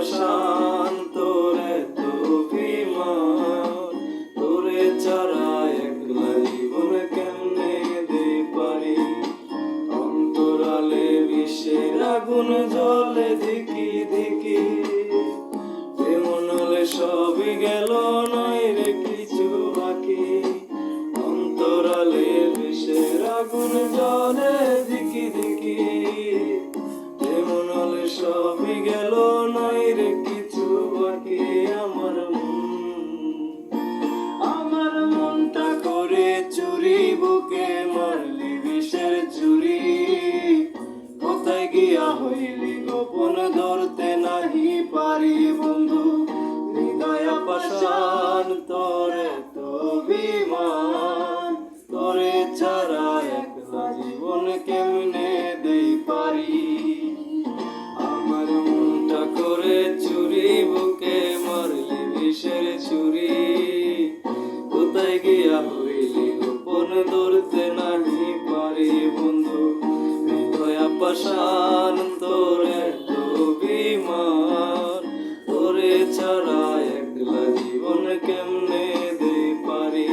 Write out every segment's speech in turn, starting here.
হৃদয় পাশান তো অভিমান তোরে ছাড়া একলা জীবন কেমনে দে পারি? অন্তরালে বিষের আগুন জলে দিকি দিকি এমন হলে সবই গেল নয় রে কিছু বাকি। অন্তরালে বিষের আগুন জলে দিকি দিকি নয় রে, কিছু বাকি আমার আমার মনটা করে চুরি, বুকে মারলি বিষের চুরি। কোথায় গিয়া হইলি গোপন ধরতে নাহি পারি বন্ধু। হৃদয় পাশান তোরে তো বিমান তোরে ছাড়া একলা জীবন কেমনে দেই পারি? গিয়া হইলি, গোপন ধরতে নাহি পারি বন্ধু। হৃদয় পাশান তোরে তো বিমান তোরে ছাড়া একলা জীবন কেমনে দে পারি?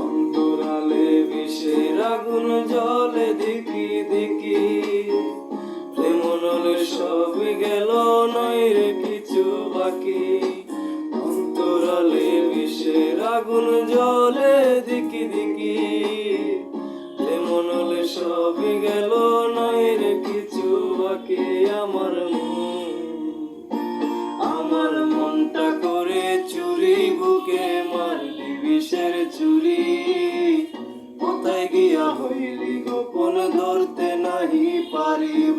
অন্তরালে বিষের আগুন, জলে দিকি দিকি প্রেমনলে সব গেল, নয় রে কিছু বাকি। আগুন জলে দিকি দিকি। প্রেমনলে সব গেল নয় রে কিছু বাকি আমার আমার মনটা করে চুরি, বুকে মারলি বিষের চুরি। কোথায় গিয়া হইলি, গোপন ধরতে নাহি পারিব